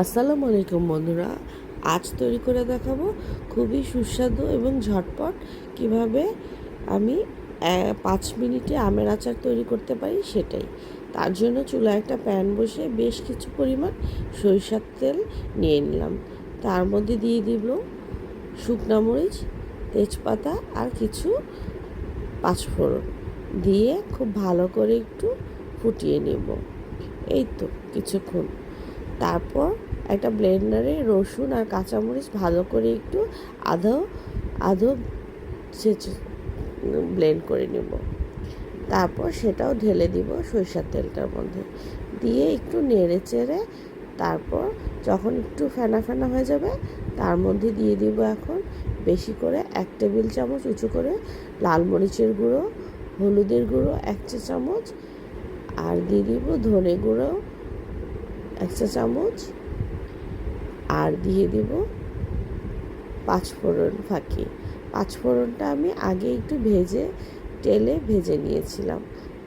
আসসালামু আলাইকুম বন্ধুরা, আজ তৈরি করে দেখাবো খুবই সুস্বাদু এবং ঝটপট কীভাবে আমি পাঁচ মিনিটে আমের আচার তৈরি করতে পারি সেটাই। তার জন্য চুলায় একটা প্যান বসে বেশ কিছু পরিমাণ সরিষার তেল নিয়ে নিলাম। তার মধ্যে দিয়ে দিব শুকনা মরিচ, তেজপাতা আর কিছু পাঁচফোড়ন দিয়ে খুব ভালো করে একটু ফুটিয়ে নেব। এই তো, কিছুক্ষণ। তারপর একটা ব্লেন্ডারে রসুন আর কাঁচামরিচ ভালো করে একটু আধো আধো ছেঁচে ব্লেন্ড করে নেব। তারপর সেটাও ঢেলে দিব সরিষার তেলটার মধ্যে। দিয়ে একটু নেড়ে চেড়ে তারপর যখন একটু ফেনা ফেনা হয়ে যাবে, তার মধ্যে দিয়ে দিব এখন বেশি করে এক টেবিল চামচ উঁচু করে লাল মরিচের গুঁড়ো, হলুদের গুঁড়ো এক চা চামচ, আর দিয়ে দিব ধনে গুঁড়ো এক চামচ, আর দিয়ে দিব পাঁচফোড়ন ফাঁকি। পাঁচফোড়নটা আমি আগে একটু ভেজে, তেলে ভেজে নিয়েছিলাম।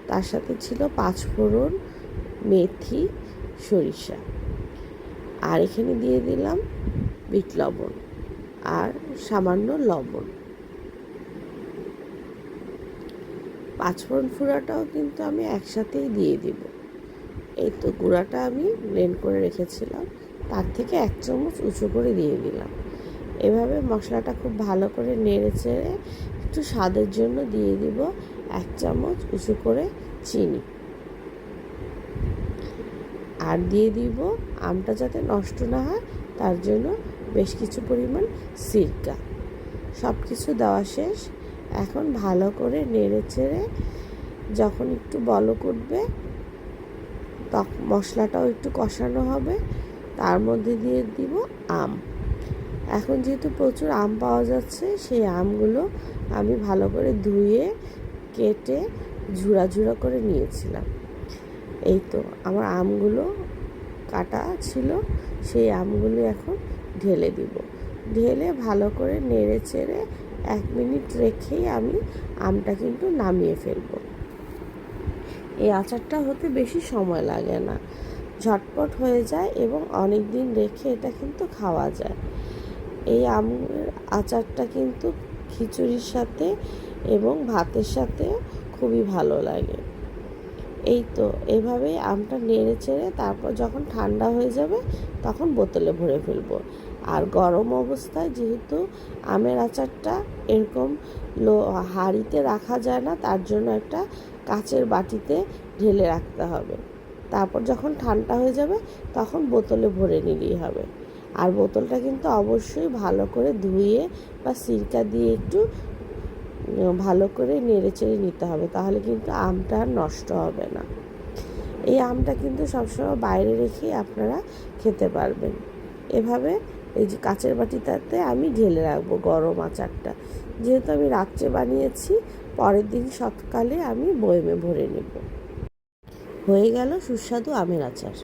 তার সাথে ছিল পাঁচফোড়ন মেথি, সরিষা। আর এখানে দিয়ে দিলাম বিট লবণ, আর সামান্য লবণ। পাঁচফোড়ন ফুড়াটাও কিন্তু আমি একসাথেই দিয়ে দিব। এই তো গুঁড়াটা আমি ব্লেন্ড করে রেখেছিলাম। তার থেকে এক চামচ উঁচু করে দিয়ে দিলাম। এভাবে মশলাটা খুব ভালো করে নেড়ে চেড়ে একটু স্বাদের জন্য দিয়ে দিব এক চামচ উঁচু করে চিনি। আর দিয়ে দিব আমটা যাতে নষ্ট না হয়, তার জন্য বেশ কিছু পরিমাণ সিরকা। সব কিছু দেওয়া শেষ। এখন ভালো করে নেড়ে চেড়ে যখন একটু বলক উঠবে তখন মশলাটাও একটু কষানো হবে। তার মধ্যে দিয়ে দিব আম। এখন যেহেতু প্রচুর আম পাওয়া যাচ্ছে, সেই আমগুলো আমি ভালো করে ধুয়ে, কেটে, ঝুড়া ঝুড়া করে নিয়েছিলাম। এই তো আমার আমগুলো কাটা ছিল, সেই আমগুলো এখন ঢেলে দিব। ঢেলে ভালো করে নেড়ে চেড়ে এক মিনিট রেখেই আমি আমটা কিন্তু নামিয়ে ফেলব। এই আচারটা হতে বেশি সময় লাগে না। ঝটপট হয়ে যায় এবং অনেক দিন রেখে এটা কিন্তু খাওয়া যায়। এই আমের আচারটা কিন্তু খিচুড়ির সাথে এবং ভাতের সাথে খুবই ভালো লাগে। এই তো এভাবেই আমটা নেড়ে চেড়ে তারপর যখন ঠান্ডা হয়ে যাবে তখন বোতলে ভরে ফেলব। আর গরম অবস্থায় যেহেতু আমের আচারটা এরকম লো, হাঁড়িতে রাখা যায় না, তার জন্য একটা কাচের বাটিতে ঢেলে রাখতে হবে। তারপর যখন ঠান্ডা হয়ে যাবে তখন বোতলে ভরে নিলেই হবে। আর বোতলটা কিন্তু অবশ্যই ভালো করে ধুয়ে বা সিরকা দিয়ে একটু ভালো করে নেড়ে চেড়ে নিতে হবে, তাহলে কিন্তু আমটা নষ্ট হবে না। এই আমটা কিন্তু সবসময় বাইরে রেখেই আপনারা খেতে পারবেন। এভাবে এই যে কাচের বাটিটাতে আমি ঢেলে রাখব গরম আচারটা। যেহেতু আমি রাত্রে বানিয়েছি, পরের দিন সকালে আমি বয়েমে ভরে নেব। হয়ে গেল সুস্বাদু আমের আচার।